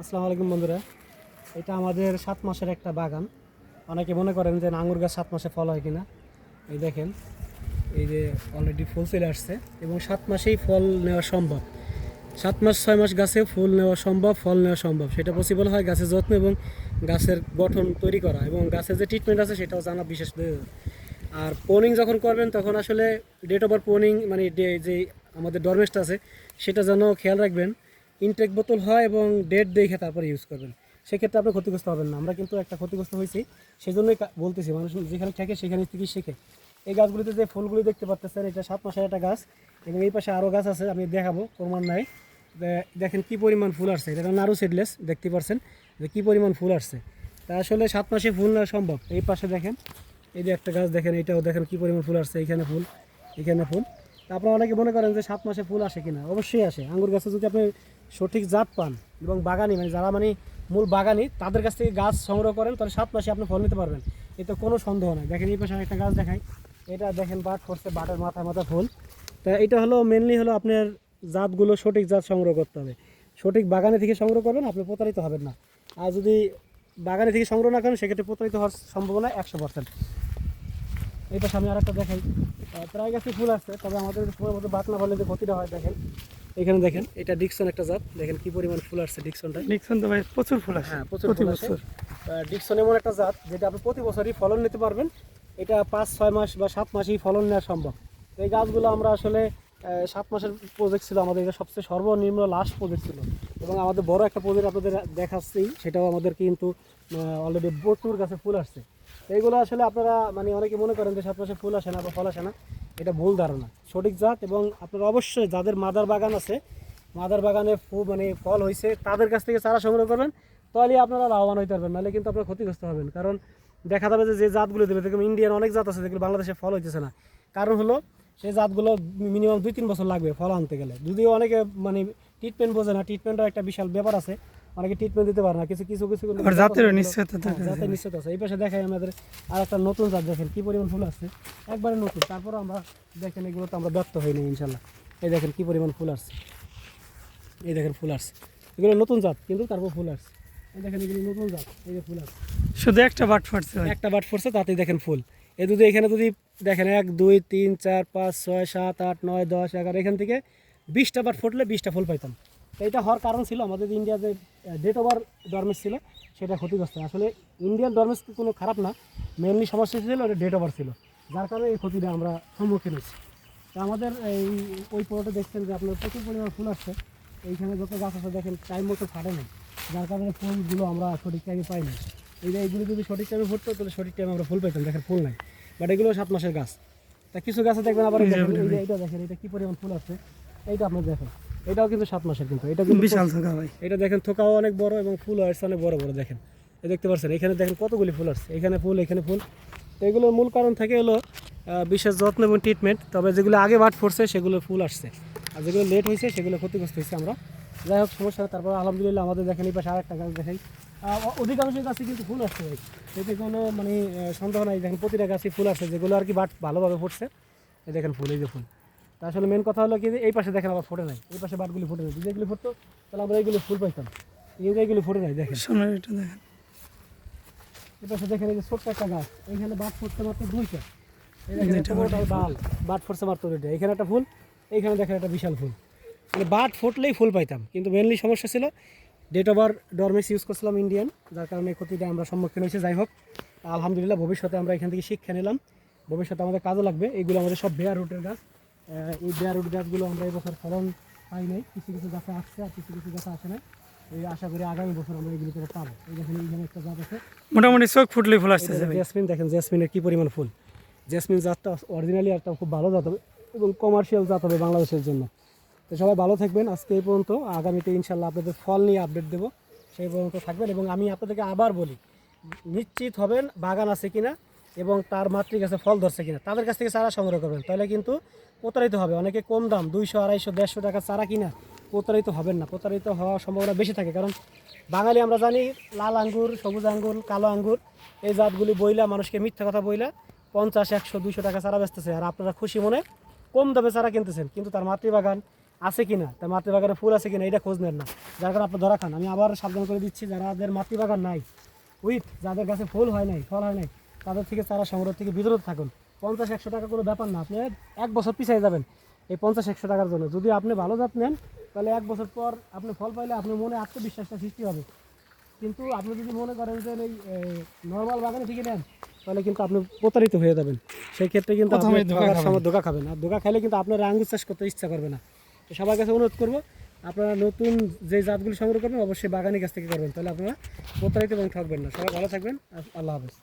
আসসালামু আলাইকুম বন্ধুরা। এটা আমাদের সাত মাসের একটা বাগান। অনেকে মনে করেন যে আঙুর গাছ সাত মাসে ফল হয় কিনা। এই দেখেন, এই যে অলরেডি ফুল চলে আসছে এবং সাত মাসেই ফল নেওয়া সম্ভব। সাত মাস, ছয় মাস গাছে ফুল নেওয়া সম্ভব, ফল নেওয়া সম্ভব। সেটা পসিবল হয় গাছের যত্ন এবং গাছের গঠন তৈরি করা এবং গাছের যে ট্রিটমেন্ট আছে সেটাও জানা বিশেষ আর পোনিং যখন করবেন তখন আসলে ডেট ওভার পোনিং মানে যে আমাদের ডরমেস্ট আছে, সেটা যেন খেয়াল রাখবেন। ইনটেক বোতল হয় এবং ডেট দেখে তারপরে ইউজ করবেন। সেক্ষেত্রে আপনি ক্ষতিগ্রস্ত হবেন না। আমরা কিন্তু একটা ক্ষতিগ্রস্ত হয়েছি সেই জন্যই বলতেছি, মানুষ যেখানে থাকে সেখানে থেকে শেখে। এই গাছগুলিতে যে ফুলগুলি দেখতে পাচ্ছেন এটা সাত মাসের একটা গাছ এবং এই পাশে আরও গাছ আছে, আমি দেখাবো, প্রমাণ নাই। দেখেন কি পরিমাণ ফুল আসছে। এটা নারু সিডলেস দেখতে পাচ্ছেন যে কি পরিমাণ ফুল আসছে। তা আসলে সাত মাসে ফুল না সম্ভব। এই পাশে দেখেন, এই যে একটা গাছ দেখেন, এটাও দেখেন কি পরিমাণ ফুল আসছে। এখানে ফুল এখানে ফুল। আপনারা অনেকে মনে করেন যে সাত মাসে ফুল আসে কিনা? অবশ্যই আসে। আঙ্গুর গাছে যদি আপনি সঠিক জাত পান এবং বাগানি মানে যারা মানে মূল বাগানি, তাদের কাছ থেকে গাছ সংগ্রহ করেন, তাহলে সাত মাসে আপনি ফল নিতে পারবেন। এতে কোনো সন্দেহ নাই। দেখেন এই পাশে একটা গাছ দেখাই। এটা দেখেন বাট করছে, বাটের মাথা মাথা ফুল। তা এটা হলো মেনলি হলো আপনার জাতগুলো সঠিক জাত সংগ্রহ করতে হবে। সঠিক বাগানে থেকে সংগ্রহ করবেন, আপনি প্রতারিত হবেন না। আর যদি বাগানে থেকে সংগ্রহ না করেন, সেক্ষেত্রে প্রতারিত হওয়ার সম্ভাবনা একশো পার্সেন্ট এই পাশে আমি আরেকটা দেখাই। প্রায় গাছে ফুল আসছে তবে আমাদের সময় মতো না ফলে যে ক্ষতিটা হয় দেখেন। এখানে দেখেন এটা ডিকসন একটা জাত। দেখেন কি পরিমাণ ফুল আসছে ডিকসনটা লিখছেন তো ভাই প্রচুর ফুল আসে হ্যাঁ প্রচুর প্রতি বছর। আহ, ডিকসন এমন একটা জাত যেটা আপনি প্রতি বছরই ফলন নিতে পারবেন। এটা পাঁচ ছয় মাস বা সাত মাসেই ফলন নেওয়া সম্ভব। তো এই গাছগুলো আমরা আসলে সাত মাসের প্রজেক্ট ছিল আমাদের এটা সবচেয়ে সর্বনিম্ন লাস্ট প্রজেক্ট ছিল। এবং আমাদের বড় একটা প্রজেক্ট আপনাদের দেখাচ্ছি সেটাও আমাদের কিন্তু অলরেডি প্রচুর গাছে ফুল আসছে। এইগুলো আসলে আপনারা মানে অনেকে মনে করেন যে সাত ফুল আসে না বা ফল আসে না, এটা ভুল ধারণা। সঠিক জাত এবং আপনারা অবশ্যই যাদের মাদার বাগান আছে, মাদার বাগানে ফুল মানে ফল হয়েছে তাদের কাছ থেকে চারা সংগ্রহ করবেন, তাহলে আপনারা লাভবান হইতে পারবেন, নাহলে কিন্তু আপনারা ক্ষতিগ্রস্ত হবেন। কারণ দেখা যাবে যে জাতগুলো দেবে, দেখুন ইন্ডিয়ান অনেক জাত আছে যেগুলো বাংলাদেশে ফল হইতেছে না। কারণ হলো সেই জাতগুলো মিনিমাম দুই তিন বছর লাগবে ফল আনতে গেলে। যদিও অনেকে মানে ট্রিটমেন্ট বোঝে না ট্রিটমেন্টের একটা বিশাল ব্যাপার আছে অনেকে ট্রিটমেন্ট দিতে পারে না কিছু কিছু কিছু আর জাতেরও জাত আছে নিশ্চয়তা হ্যাঁ, থাকে। জাতের নিশ্চয়তা আছে। এই পাশে দেখাই আমাদের আর একটা নতুন জাত দেখেন কি পরিমাণ ফুল আসছে। একবারে নতুন তারপর আমরা দেখেন এগুলো তো আমরা ব্যর্থ হইনি ইনশাল্লাহ। এই দেখেন কি পরিমাণ ফুল আসছে। এই দেখেন ফুল আসছে। এগুলো নতুন জাত কিন্তু তারপর ফুল আসছে। এই দেখেন এগুলো নতুন জাত এই যে ফুল আসছে। শুধু একটা বাট ফাটছে একটা বাট পড়ছে তাতেই দেখেন ফুল। এ যদি এখানে যদি দেখেন এক দুই তিন চার পাঁচ ছয় সাত আট নয় দশ এগারো এখান থেকে বিশটা বাট ফুটলে বিশটা ফুল পাইতাম। এটা হওয়ার কারণ ছিল আমাদের ইন্ডিয়া যে ডেট ওভার ডরমেস ছিল সেটা ক্ষতিগ্রস্ত। আসলে ইন্ডিয়ান ডরমেস কোনো খারাপ না মেনলি সমস্যা ছিল ওটা ডেট ওভার ছিল। যার কারণে এই ক্ষতিটা আমরা সম্মুখীন হয়েছি। তো আমাদের এই ওই পুরোটা দেখছেন যে আপনার প্রচুর পরিমাণ ফুল আসছে। এইখানে যত গাছ আছে দেখেন টাইম মতো ফাটে না যার কারণে ফুলগুলো আমরা সঠিক টাইমে পাই না এই যে এইগুলো যদি সঠিক টাইমে ফুটতো তাহলে সঠিক টাইমে আমরা ফুল পেতাম। দেখেন ফুল নাই। বাট এগুলো সাত মাসের গাছ। তা কিছু গাছে দেখবেন আবার এই দেখেন, এটা দেখেন এটা কি পরিমাণ ফুল আছে এইটা আপনার দেখেন। এটাও কিন্তু সাত মাসের কিন্তু এটা কিন্তু বিশাল থাকা ভাই। এটা দেখেন থোকাও অনেক বড় এবং ফুল আসছে অনেক বড় বড় দেখেন। এই দেখতে পাচ্ছেন এখানে দেখেন কতগুলি ফুল আসছে এখানে ফুল এখানে ফুল। তো এগুলোর মূল কারণ থাকে হলো বিশেষ যত্ন এবং ট্রিটমেন্ট তবে যেগুলো আগে বাট পড়ছে সেগুলো ফুল আসছে। আর যেগুলো লেট হয়েছে সেগুলো ক্ষতিগ্রস্ত হয়েছে আমরা। যাই হোক সমস্যা তারপর আলহামদুলিল্লাহ আমাদের দেখেন এই পাশে আরেকটা গাছ দেখাই। অধিকাংশ গাছে কিন্তু ফুল আসছে ভাই। এতে কোনো মানে সন্দেহ নাই দেখেন প্রতিটা গাছে ফুল আসছে যেগুলো আর কি বাট ভালোভাবে ফুটছে এই দেখেন ফুল এই যে ফুল। আসলে মেন কথা হলো কি যে এই পাশে দেখেন আবার ফুটে নাই এই পাশে বাটগুলি ফুটে নাই। যদি এগুলি ফুটতো তাহলে আমরা এইগুলো ফুল পাইতাম। এই এইগুলো ফুটে নাই দেখেন। সামনে এটা দেখেন। এই পাশে দেখেন এই যে ছোট্ট একটা গাছ এইখানে বাট ফুটছে মাত্র দুইটা। একটা বড়টাই বাল বাট ফুটছে মাত্র দুইটা। এখানে একটা ফুল এইখানে দেখেন একটা বিশাল ফুল। মানে বাট ফুটলেই ফুল পাইতাম কিন্তু মেনলি সমস্যা ছিল ডেট ওভার ডরমেস ইউজ করছিলাম ইন্ডিয়ান যার কারণে ক্ষতিটা আমরা সম্মুখীন হয়েছে। যাই হোক আলহামদুলিল্লাহ ভবিষ্যতে আমরা এখান থেকে শিক্ষা নিলাম। ভবিষ্যতে আমাদের কাজে লাগবে এগুলো আমাদের সব বেয়ার রুটের গাছ। এই রুট গাছগুলো আমরা এই বছর ফলন পাই নাই। কিছু কিছু গাছে আসছে আর কিছু কিছু গাছে আসে না এই আশা করি আগামী বছর আমরা এগুলো থেকে পাবো। এই দেখেন এইখানে একটা জাত আছে। মোটামুটি চোখ ফুটলেই ফুল আসছে জেসমিন দেখেন জেসমিনের কি পরিমাণ ফুল। জেসমিন জাতটা অরিজিনালি একটা খুব ভালো জাত হবে এবং কমার্শিয়াল জাত হবে বাংলাদেশের জন্য। তো সবাই ভালো থাকবেন। আজকে এই পর্যন্ত আগামীতে ইনশাল্লাহ আপনাদের ফল নিয়ে আপডেট দেবো। সেই পর্যন্ত থাকবেন এবং আমি আপনাদেরকে আবার বলি নিশ্চিত হবেন বাগান আছে কিনা। এবং তার মাতৃকাছে ফল ধরছে কিনা, তাদের কাছ থেকে চারা সংগ্রহ করবেন। তাহলে কিন্তু প্রতারিত হবে। অনেকে কম দাম, দুইশো, আড়াইশো, দেড়শো টাকা চারা কিনা, প্রতারিত হবেন না। প্রতারিত হওয়ার সম্ভাবনা বেশি থাকে। কারণ বাঙালি আমরা জানি, লাল আঙ্গুর, সবুজ আঙ্গুর, কালো আঙ্গুর, এই জাতগুলি বইলা, মানুষকে মিথ্যা কথা বইলা পঞ্চাশ, একশো, দুইশো টাকা চারা বেচতেছে। আর আপনারা খুশি মনে কম দামে চারা কিনতেছেন। কিন্তু তার মাতৃবাগান আছে কিনা, তার মাতৃবাগানে ফুল আছে কিনা, এটা খোঁজ নেন না। যার কারণে আপনি ধরা খান। আমি আবার সাবধান করে দিচ্ছি যারা যাদের মাতৃবাগান নাই, উইথ, যাদের কাছে ফুল হয় নাই, ফল হয় নাই তাদের থেকে চারা সংগ্রহ থেকে বিরত থাকুন। পঞ্চাশ একশো টাকা কোনো ব্যাপার না আপনি এক বছর পিছিয়ে যাবেন এই পঞ্চাশ একশো টাকার জন্য। যদি আপনি ভালো জাত নেন তাহলে এক বছর পর আপনি ফল পাইলে আপনার মনে আত্মবিশ্বাসটা সৃষ্টি হবে। কিন্তু আপনি যদি মনে করেন যে এই নর্মাল বাগানে থেকে নেন তাহলে কিন্তু আপনি প্রতারিত হয়ে যাবেন। সেই ক্ষেত্রে কিন্তু। সময় ধোকা খাবেন। আর ধোকা খাইলে কিন্তু আপনার আঙ্গুর চাষ করতে ইচ্ছা করবে না। তো সবার কাছে অনুরোধ করব আপনারা নতুন যে জাতগুলি সংগ্রহ করবেন অবশ্যই বাগানের কাছ থেকে করবেন। তাহলে আপনারা প্রতারিত এবং থাকবেন না। সবাই ভালো থাকবেন। আল্লাহ হাফেজ।